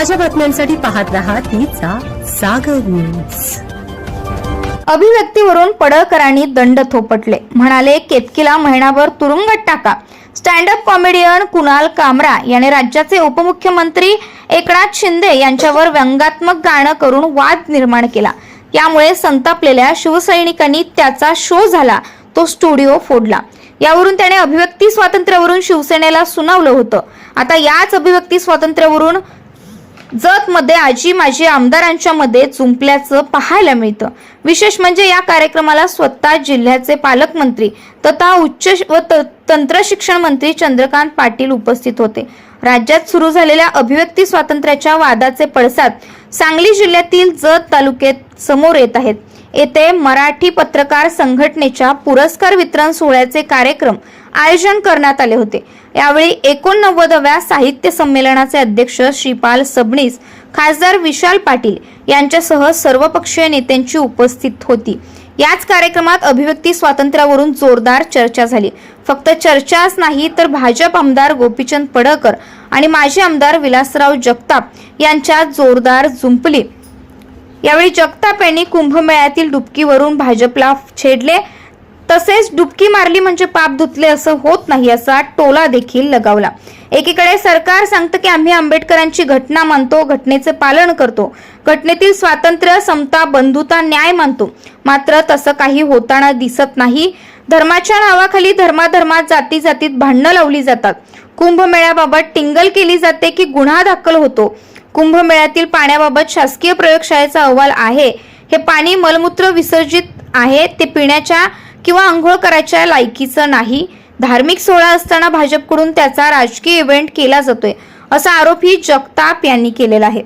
ताज्या बातम्यांसाठी पाहत रहा तिचा सागर न्यूज अभिव्यक्तीवरून पडळकरांनी दंड थोपटले. म्हणाले केतकीला महिनाभर तुरुंगात टाका. स्टँडअप कॉमेडियन कुणाल कामरा याने राज्याचे उपमुख्यमंत्री एकनाथ शिंदे यांच्यावर व्यंगात्मक गाणं करून वाद निर्माण केला. यामुळे संतापलेल्या शिवसैनिकांनी त्याचा शो झाला तो स्टुडिओ फोडला. यावरून त्याने अभिव्यक्ती स्वातंत्र्यावरून शिवसेनेला सुनावलं होतं. आता याच अभिव्यक्ती स्वातंत्र्यावरून जतमध्ये आजी माजी आमदारांच्या मध्ये जुंपल्याचं पाहायला मिळतं. विशेष म्हणजे या कार्यक्रमाला स्वतः जिल्ह्याचे पालकमंत्री तथा उच्च व त- तंत्र शिक्षण मंत्री चंद्रकांत पाटील उपस्थित होते. राज्यात सुरू झालेल्या अभिव्यक्ती स्वातंत्र्याच्या वादाचे पडसाद सांगली जिल्ह्यातील जत तालुक्यात समोर येत आहेत. येथे मराठी पत्रकार संघटनेच्या पुरस्कार वितरण सोहळ्याचे कार्यक्रम आयोजन करण्यात आले होते. यावेळी एकोणनव्वदव्या साहित्य संमेलनाचे अध्यक्ष श्रीपाल सबनीस खासदार विशाल पाटील यांच्यासह सर्वपक्षीय नेत्यांची उपस्थित होती. याच कार्यक्रमात अभिव्यक्ती स्वातंत्र्यावरून जोरदार चर्चा झाली. फक्त चर्चाच नाही तर भाजप आमदार गोपीचंद पडळकर आणि माजी आमदार विलासराव जगताप यांच्या जोरदार झुंपली. यावेळी जगताप यांनी कुंभमेळ्यातील डुबकीवरून भाजपला छेडले. तसेच डुबकी मारली म्हणजे पाप धुतले असं होत नाही असा टोला देखील लगावला. एकीकडे सरकार सांगतं की आम्ही आंबेडकरांची घटना मानतो घटनेचे पालन करतो. घटनेतील स्वातंत्र्य समता बंधुता न्याय मानतो. मात्र तसं काही होताना दिसत नाही. धर्माच्या नावाखाली धर्माधर्मात जाती जातीत भांडणं लावली जातात. कुंभमेळ्याबाबत टिंगल केली जाते की गुन्हा दाखल होतो. कुंभमेळ्यातील पाण्याबाबत शासकीय प्रयोगशाळेचा अहवाल आहे. हे पाणी मलमूत्र विसर्जित आहे ते पिण्याच्या किंवा आंघोळ करायच्या लायकीचं नाही. धार्मिक सोहळा असताना भाजपकडून त्याचा राजकीय इव्हेंट केला जातोय असा आरोपही जगताप यांनी केलेला आहे.